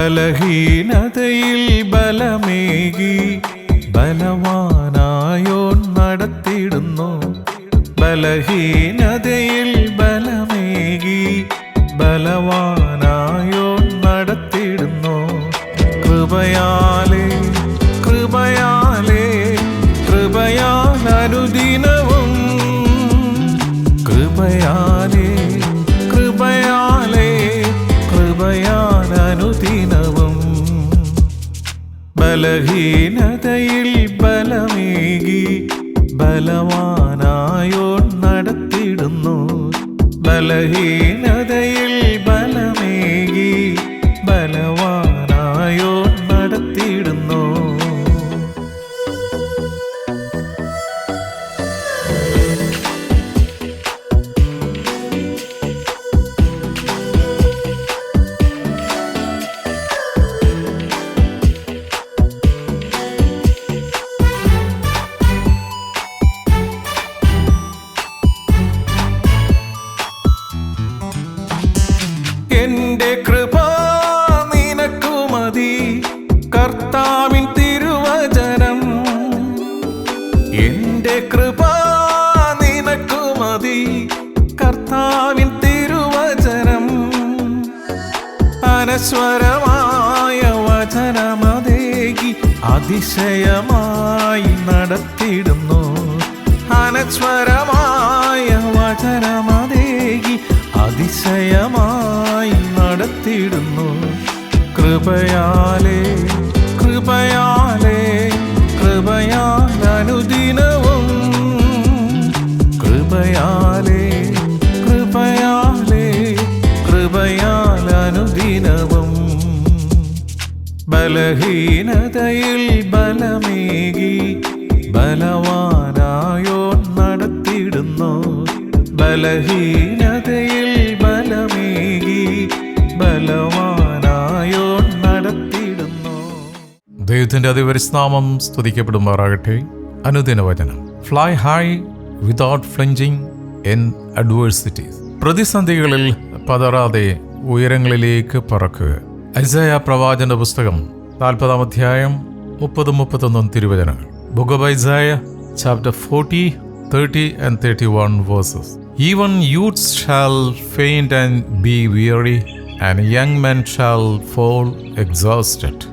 ബലഹീനതയിൽ ബലമേകി ബലവാനായോ നടത്തിയിടുന്നു. ബലഹീനതയിൽ ബലഹീനതയിൽ ബലമേകി ബലവാനായോ നടത്തിടുന്നു. ബലഹീനതയിൽ ബലമേകി അനശ്വരമായ വചനമതേകി അതിശയമായി നടത്തിയിടുന്നു. അനശ്വരമായ വചനമതേകി അതിശയമായി നടത്തിയിടുന്നു. കൃപയാലേ കൃപയാലേ കൃപയാൽ അനുദിനവും ബലഹീനതയിൽ ബലമേകി ബലവാനായോ നടത്തിയിടുന്നു. ബലഹീനതയിൽ ബലമേകി ബലവാനായോ നടത്തിയിടുന്നു. ദൈവത്തിന്റെ അതിപരിസ്നാമം സ്തുതിക്കപ്പെടുമാറാകട്ടെ. അനുദിന വചനം. Fly high without flinching in adversities പ്രതിസന്ധികളിൽ പതറാതെ ഉയരങ്ങളിലേക്ക് പറക്കുക. ഐസയ പ്രവാചന പുസ്തകം നാൽപ്പതാം അധ്യായം മുപ്പതും മുപ്പത്തൊന്നും തിരുവചനങ്ങൾ book of Isaiah chapter forty thirty and thirty one verses even youths shall faint and be weary and young men shall fall exhausted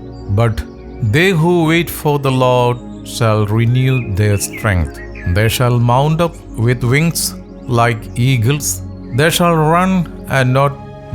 but they who wait for the Lord shall renew their strength. They shall mount up with wings like eagles. They shall run and not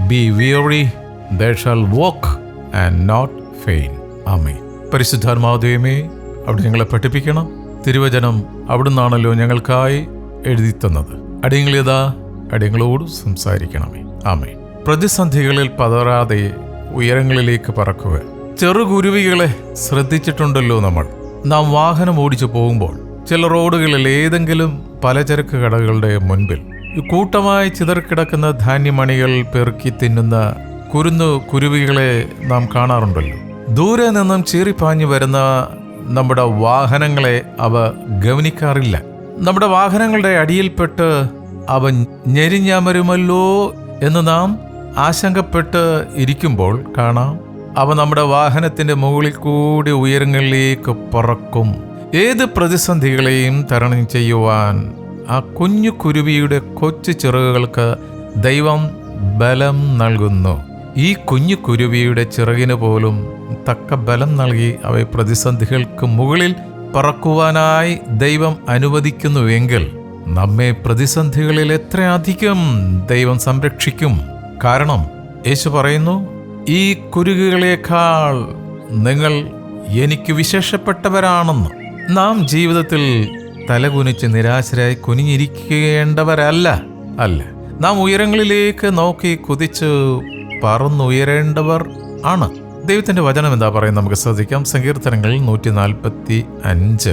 be weary. They shall walk and not faint. Amen. പരിശുദ്ധാത്മാദേവമേ അവിടെ ഞങ്ങളെ പഠിപ്പിക്കണം. തിരുവചനം അവിടുന്നാണല്ലോ ഞങ്ങൾക്കായി എഴുതി തന്നത് അടിയങ്ങളിതാ അടിയങ്ങളോട് സംസാരിക്കണമേ. ആമേ പ്രതിസന്ധികളിൽ പതറാതെ ഉയരങ്ങളിലേക്ക് പറക്കുക. ചെറുകുരുവികളെ ശ്രദ്ധിച്ചിട്ടുണ്ടല്ലോ നമ്മൾ. നാം വാഹനം ഓടിച്ചു പോകുമ്പോൾ ചില റോഡുകളിൽ ഏതെങ്കിലും പലചരക്ക് കടകളുടെ മുൻപിൽ കൂട്ടമായി ചിതറിക്കിടക്കുന്ന ധാന്യമണികൾ പെറുക്കി തിന്നുന്ന കുരുന്നു കുരുവികളെ നാം കാണാറുണ്ടല്ലോ. ദൂരെ നിന്നും ചീറിപ്പാഞ്ഞു വരുന്ന നമ്മുടെ വാഹനങ്ങളെ അവ ഗവനിക്കാറില്ല. നമ്മുടെ വാഹനങ്ങളുടെ അടിയിൽപ്പെട്ട് അവ ഞെരിഞ്ഞമരുമല്ലോ എന്ന് നാം ആശങ്കപ്പെട്ട് ഇരിക്കുമ്പോൾ കാണാം. അവ നമ്മുടെ വാഹനത്തിന്റെ മുകളിൽ കൂടി ഉയരങ്ങളിലേക്ക് പറക്കും. ഏത് പ്രതിസന്ധികളെയും തരണം ചെയ്യുവാൻ ആ കുഞ്ഞു കുരുവിയുടെ കൊച്ചു ചിറകുകൾക്ക് ദൈവം ബലം നൽകുന്നു. ഈ കുഞ്ഞു കുരുവിയുടെ ചിറകിന് പോലും തക്ക ബലം നൽകി അവയെ പ്രതിസന്ധികൾക്ക് മുകളിൽ പറക്കുവാനായി ദൈവം അനുവദിക്കുന്നുവെങ്കിൽ നമ്മെ പ്രതിസന്ധികളിൽ എത്രയധികം ദൈവം സംരക്ഷിക്കും. കാരണം യേശു പറയുന്നു ഈ കുരുകുകളേക്കാൾ നിങ്ങൾ എനിക്ക് വിശേഷപ്പെട്ടവരാണെന്ന്. നാം ജീവിതത്തിൽ തലകുനിച്ച് നിരാശരായി കുനിഞ്ഞിരിക്കേണ്ടവരല്ല അല്ല. നാം ഉയരങ്ങളിലേക്ക് നോക്കി കുതിച്ച് പറന്നുയരേണ്ടവർ ആണ്. ദൈവത്തിന്റെ വചനം എന്താ പറയുന്നത് നമുക്ക് ശ്രദ്ധിക്കാം. സങ്കീർത്തനങ്ങൾ നൂറ്റി നാൽപ്പത്തി അഞ്ച്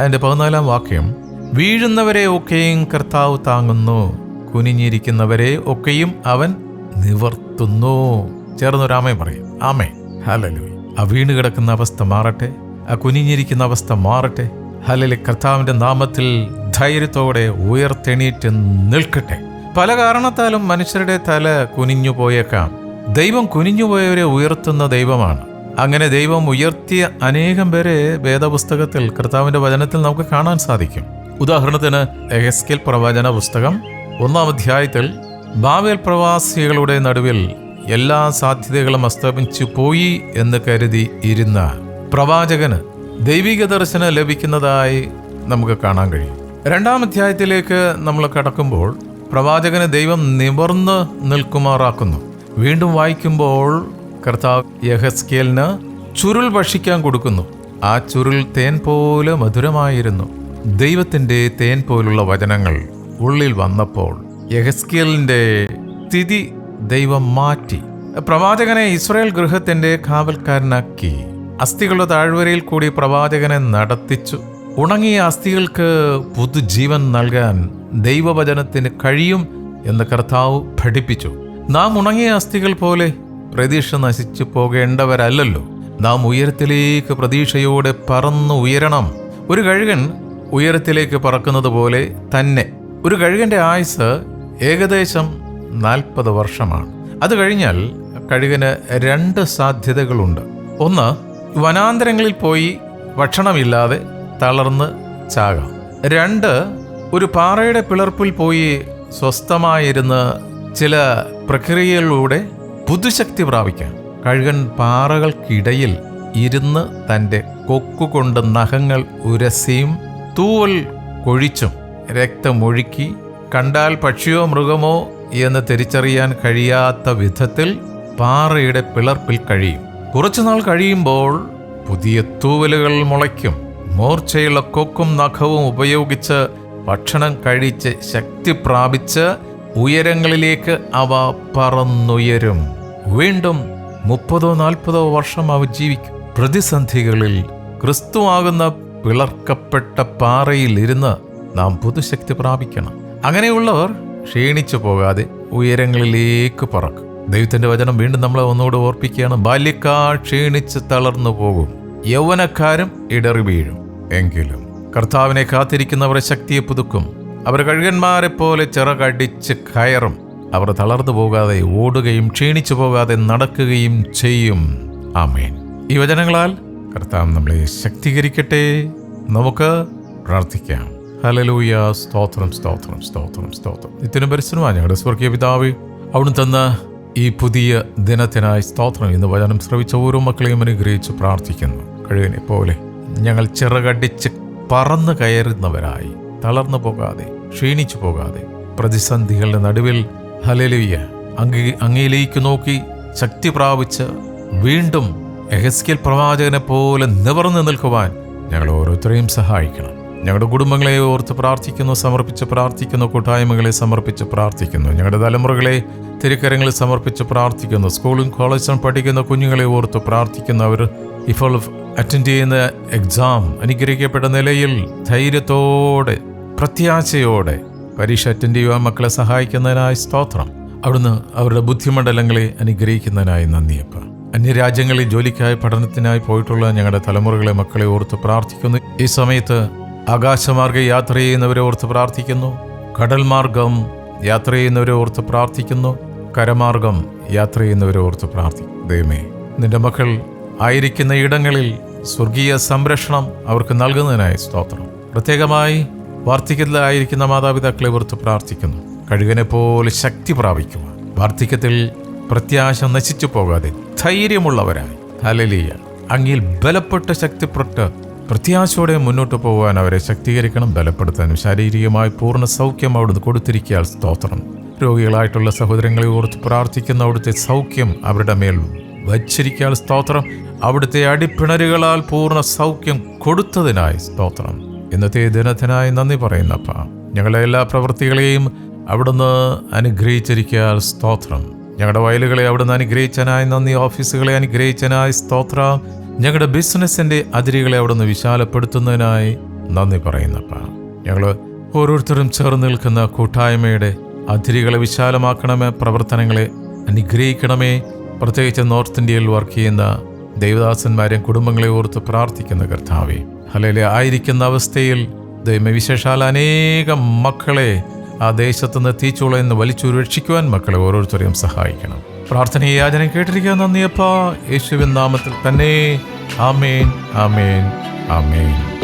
അതിന്റെ പതിനാലാം വാക്യം വീഴുന്നവരെ ഒക്കെയും കർത്താവ് താങ്ങുന്നു. കുനിഞ്ഞിരിക്കുന്നവരെ ഒക്കെയും അവൻ നിവർത്തുന്നു. ചേർന്നൊരാമേ പറയും. ആമേ ഹലലു ആ വീണ് കിടക്കുന്ന അവസ്ഥ മാറട്ടെ. ആ കുനിഞ്ഞിരിക്കുന്ന അവസ്ഥ മാറട്ടെ. ഹലലി കർത്താവിന്റെ നാമത്തിൽ ധൈര്യത്തോടെ ഉയർത്തെണീറ്റ് നിൽക്കട്ടെ. പല കാരണത്താലും മനുഷ്യരുടെ തല കുനിഞ്ഞു പോയേക്കാം ദൈവം കുനിഞ്ഞുപോയവരെ ഉയർത്തുന്ന ദൈവമാണ്. അങ്ങനെ ദൈവം ഉയർത്തിയ അനേകം പേരെ വേദപുസ്തകത്തിൽ കർത്താവിന്റെ വചനത്തിൽ നമുക്ക് കാണാൻ സാധിക്കും. ഉദാഹരണത്തിന് എഹസ്കിൽ പ്രവചന പുസ്തകം ഒന്നാം അധ്യായത്തിൽ ബാവേൽ പ്രവാസികളുടെ നടുവിൽ എല്ലാ സാധ്യതകളും അസ്തമിച്ചു പോയി എന്ന് കരുതി ഇരുന്ന പ്രവാചകന് ദൈവിക ദർശനം ലഭിക്കുന്നതായി നമുക്ക് കാണാൻ കഴിയും. രണ്ടാം അധ്യായത്തിലേക്ക് നമ്മൾ കടക്കുമ്പോൾ പ്രവാചകന് ദൈവം നിവർന്ന് നിൽക്കുമാറാക്കുന്നു. വീണ്ടും വായിക്കുമ്പോൾ കർത്താവ് യഹസ്കേലിന് ചുരുൾ ഭക്ഷിക്കാൻ കൊടുക്കുന്നു. ആ ചുരുൾ തേൻ പോലെ മധുരമായിരുന്നു. ദൈവത്തിന്റെ തേൻ പോലുള്ള വചനങ്ങൾ ഉള്ളിൽ വന്നപ്പോൾ യഹസ്കേലിന്റെ സ്ഥിതി ദൈവം മാറ്റി. പ്രവാചകനെ ഇസ്രായേൽ ഗൃഹത്തിന്റെ കാവൽക്കാരനാക്കി. അസ്ഥികളുടെ താഴ്വരയിൽ കൂടി പ്രവാചകനെ നടത്തിച്ചു. ഉണങ്ങിയ അസ്ഥികൾക്ക് പുതുജീവൻ നൽകാൻ ദൈവവചനത്തിന് കഴിയും എന്ന് കർത്താവ് പഠിപ്പിച്ചു. നാം ഉണങ്ങിയ അസ്ഥികൾ പോലെ പ്രതീക്ഷ നശിച്ചു പോകേണ്ടവരല്ലല്ലോ. നാം ഉയരത്തിലേക്ക് പ്രതീക്ഷയോടെ പറന്നു ഉയരണം. ഒരു കഴുകൻ ഉയരത്തിലേക്ക് പറക്കുന്നത് പോലെ തന്നെ. ഒരു കഴുകന്റെ ആയുസ് ഏകദേശം നാൽപ്പത് വർഷമാണ്. അത് കഴിഞ്ഞാൽ കഴുകന് രണ്ട് സാധ്യതകളുണ്ട്. ഒന്ന് വനാന്തരങ്ങളിൽ പോയി ഭക്ഷണമില്ലാതെ തളർന്ന് ചാകാം. രണ്ട് ഒരു പാറയുടെ പിളർപ്പിൽ പോയി സ്വസ്ഥമായിരുന്ന് ചില പ്രക്രിയകളിലൂടെ പുതുശക്തി പ്രാപിക്കാം. കഴുകൻ പാറകൾക്കിടയിൽ ഇരുന്ന് തന്റെ കൊക്കുകൊണ്ട് നഖങ്ങൾ ഉരസിയും തൂവൽ കൊഴിച്ചും രക്തമൊഴുക്കി കണ്ടാൽ പക്ഷിയോ മൃഗമോ എന്ന് തിരിച്ചറിയാൻ കഴിയാത്ത വിധത്തിൽ പാറയുടെ പിളർപ്പിൽ കഴിയും. കുറച്ചുനാൾ കഴിയുമ്പോൾ പുതിയ തൂവലുകൾ മുളയ്ക്കും. മൂർച്ചയുള്ള കൊക്കും നഖവും ഉപയോഗിച്ച് ഭക്ഷണം കഴിച്ച് ശക്തി പ്രാപിച്ച് ഉയരങ്ങളിലേക്ക് അവ പറന്നുയരും. വീണ്ടും മുപ്പതോ നാൽപ്പതോ വർഷം അവ ജീവിക്കും. പ്രതിസന്ധികളിൽ ക്രിസ്തുവാകുന്ന പിളർക്കപ്പെട്ട പാറയിൽ ഇരുന്ന് നാം പുതുശക്തി പ്രാപിക്കണം. അങ്ങനെയുള്ളവർ ക്ഷീണിച്ചു പോകാതെ ഉയരങ്ങളിലേക്ക് പറക്കും. ദൈവത്തിന്റെ വചനം വീണ്ടും നമ്മളെ ഒന്നുകൂടെ ഓർപ്പിക്കുകയാണ്. ബാല്യക്കാർ ക്ഷീണിച്ച് തളർന്നു പോകും. യൗവനക്കാരും ഇടറി വീഴും എങ്കിലും കർത്താവിനെ കാത്തിരിക്കുന്നവരെ ശക്തിയെ പുതുക്കും. അവർ കഴുകന്മാരെ പോലെ ചിറകടിച്ച് കയറും. അവർ തളർന്നു പോകാതെ ഓടുകയും ക്ഷീണിച്ചു പോകാതെ നടക്കുകയും ചെയ്യും. ആമേൻ. ഈ വചനങ്ങളാൽ കർത്താവ് നമ്മളെ ശക്തീകരിക്കട്ടെ. നമുക്ക് പ്രാർത്ഥിക്കാം. ഹലലൂയ സ്തോത്രം സ്തോത്രം സ്തോത്രം സ്തോത്രം. നിത്യനും പരിശ്രമമാണ് ഞങ്ങളുടെ സ്വർഗീയ പിതാവ് അവിടുന്ന് തന്ന ഈ പുതിയ ദിനത്തിനായി സ്തോത്രം ഇന്ന് വചനം ശ്രവിച്ച ഓരോ മക്കളെയും അനുഗ്രഹിച്ച് പ്രാർത്ഥിക്കുന്നു. കഴിവിനെ പോലെ ഞങ്ങൾ ചിറകടിച്ച് പറന്നു കയറുന്നവരായി. തളർന്നു പോകാതെ ക്ഷീണിച്ചു പോകാതെ പ്രതിസന്ധികളുടെ നടുവിൽ ഹലലിയ അങ്ങേ അങ്ങയിലേക്ക് നോക്കി ശക്തി പ്രാപിച്ച് വീണ്ടും എഹസ്കേൽ പ്രവാചകനെ പോലെ നിവർന്നു നിൽക്കുവാൻ ഞങ്ങൾ ഓരോരുത്തരെയും സഹായിക്കണം. ഞങ്ങളുടെ കുടുംബങ്ങളെ ഓർത്ത് പ്രാർത്ഥിക്കുന്നു സമർപ്പിച്ച് പ്രാർത്ഥിക്കുന്നു കൂട്ടായ്മകളെ സമർപ്പിച്ച് പ്രാർത്ഥിക്കുന്നു ഞങ്ങളുടെ തലമുറകളെ തിരുക്കരങ്ങളിൽ സമർപ്പിച്ച് പ്രാർത്ഥിക്കുന്നു സ്കൂളും കോളേജിലും പഠിക്കുന്ന കുഞ്ഞുങ്ങളെ ഓർത്ത് പ്രാർത്ഥിക്കുന്നു അവർ ഇപ്പോൾ അറ്റൻഡ് ചെയ്യുന്ന എക്സാം അനുഗ്രഹിക്കപ്പെട്ട നിലയിൽ ധൈര്യത്തോടെ പ്രത്യാശയോടെ പരീക്ഷ അറ്റൻഡ് ചെയ്യുവാൻ മക്കളെ സഹായിക്കുന്നതിനായി സ്തോത്രം. അവിടുന്ന് അവരുടെ ബുദ്ധിമണ്ഡലങ്ങളെ അനുഗ്രഹിക്കുന്നതിനായി നന്ദിയപ്പ അന്യരാജ്യങ്ങളിൽ ജോലിക്കായി പഠനത്തിനായി പോയിട്ടുള്ള ഞങ്ങളുടെ തലമുറകളെ മക്കളെ ഓർത്ത് പ്രാർത്ഥിക്കുന്നു. ഈ സമയത്ത് ആകാശമാർഗ യാത്ര ചെയ്യുന്നവരെ ഓർത്ത് പ്രാർത്ഥിക്കുന്നു. കടൽ മാർഗം യാത്ര ചെയ്യുന്നവരെ ഓർത്ത് പ്രാർത്ഥിക്കുന്നു. കരമാർഗം യാത്ര ചെയ്യുന്നവരെ ഓർത്ത് പ്രാർത്ഥിക്കുന്നു. ദൈവമേ നിന്റെ മക്കൾ ആയിരിക്കുന്ന ഇടങ്ങളിൽ സ്വർഗീയ സംരക്ഷണം അവർക്ക് നൽകുന്നതിനായി സ്തോത്രം. പ്രത്യേകമായി വാർദ്ധക്യത്തിലായിരിക്കുന്ന മാതാപിതാക്കളെ ഓർത്ത് പ്രാർത്ഥിക്കുന്നു. കഴുകനെ പോലെ ശക്തി പ്രാപിക്കുക വാർദ്ധക്യത്തിൽ പ്രത്യാശ നശിച്ചു പോകാതെ ധൈര്യമുള്ളവരായി. ഹലലിയ അങ്ങിൽ ബലപ്പെട്ട് ശക്തിപ്പെട്ട് പ്രത്യാശയോടെ മുന്നോട്ട് പോകാൻ അവരെ ശക്തീകരിക്കണം ബലപ്പെടുത്താനും ശാരീരികമായി പൂർണ സൗഖ്യം അവിടുന്ന് കൊടുത്തിരിക്കാൻ സ്തോത്രം. രോഗികളായിട്ടുള്ള സഹോദരങ്ങളെ ഓർത്ത് പ്രാർത്ഥിക്കുന്ന അവിടുത്തെ സൗഖ്യം അവരുടെ മേൽ വച്ചിരിക്കാൻ സ്തോത്രം. അവിടുത്തെ അടിപ്പിണരുകളാൽ പൂർണ സൗഖ്യം കൊടുത്തതിനായി സ്തോത്രം. ഇന്നത്തെ ദിനത്തിനായി നന്ദി പറയുന്നപ്പ. ഞങ്ങളുടെ എല്ലാ പ്രവൃത്തികളെയും അവിടുന്ന് അനുഗ്രഹിച്ചിരിക്കാൻ സ്തോത്രം. ഞങ്ങളുടെ വയലുകളെ അവിടുന്ന് അനുഗ്രഹിച്ചനായി നന്ദി ഓഫീസുകളെ അനുഗ്രഹിച്ചനായി സ്തോത്രം. ഞങ്ങളുടെ ബിസിനസ്സിന്റെ അതിരുകളെ അവിടുന്ന് വിശാലപ്പെടുത്തുന്നതിനായി നന്ദി പറയുന്നപ്പ. ഞങ്ങൾ ഓരോരുത്തരും ചേർന്ന് നിൽക്കുന്ന കൂട്ടായ്മയുടെ അതിരുകളെ വിശാലമാക്കണമേ പ്രവർത്തനങ്ങളെ അനുഗ്രഹിക്കണമേ പ്രത്യേകിച്ച് നോർത്ത് ഇന്ത്യയിൽ വർക്ക് ചെയ്യുന്ന ദൈവദാസന്മാരെയും കുടുംബങ്ങളെ ഓർത്ത് പ്രാർത്ഥിക്കുന്ന കർത്താവെ അല്ലെങ്കിൽ ആയിരിക്കുന്ന അവസ്ഥയിൽ ദൈവവിശേഷാൽ അനേകം മക്കളെ ആ ദേശത്ത് നിന്ന് എന്ന് വലിച്ചു രക്ഷിക്കുവാൻ മക്കളെ ഓരോരുത്തരെയും സഹായിക്കണം. പ്രാർത്ഥന ഈ യാചന കേട്ടിരിക്കാൻ നന്ദിയപ്പാ യേശുവിൻ നാമത്തിൽ തന്നെ. ആമേൻ ആമേൻ ആമേൻ.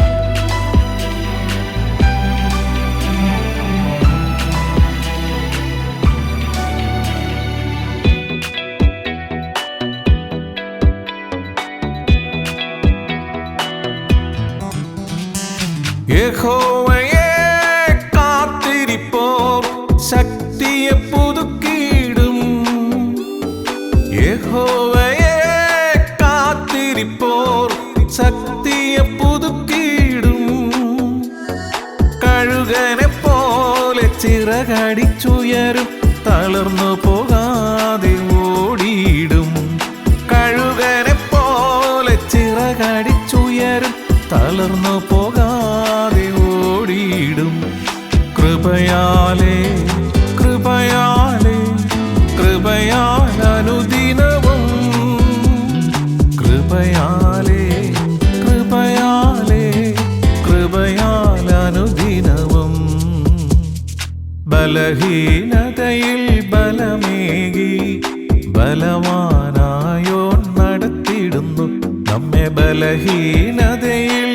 യഹോവയെ കാത്തിരിപ്പോ യഹോവയെ ചിറകടിച്ചുയരും തളർന്നു പോകാതെ ഓടിയിടും. കഴുകനെ പോലെ ചിറകടിച്ചുയരും തളർന്നു പോകാതെ കൃപയാലേ കൃപയാലേ കൃപയാൽ കൃപയാലേ കൃപയാലേ കൃപയാൽ ബലഹീനതയിൽ ബലമേകി ബലവാനായോ നടത്തിയിടുന്നു. നമ്മെ ബലഹീനതയിൽ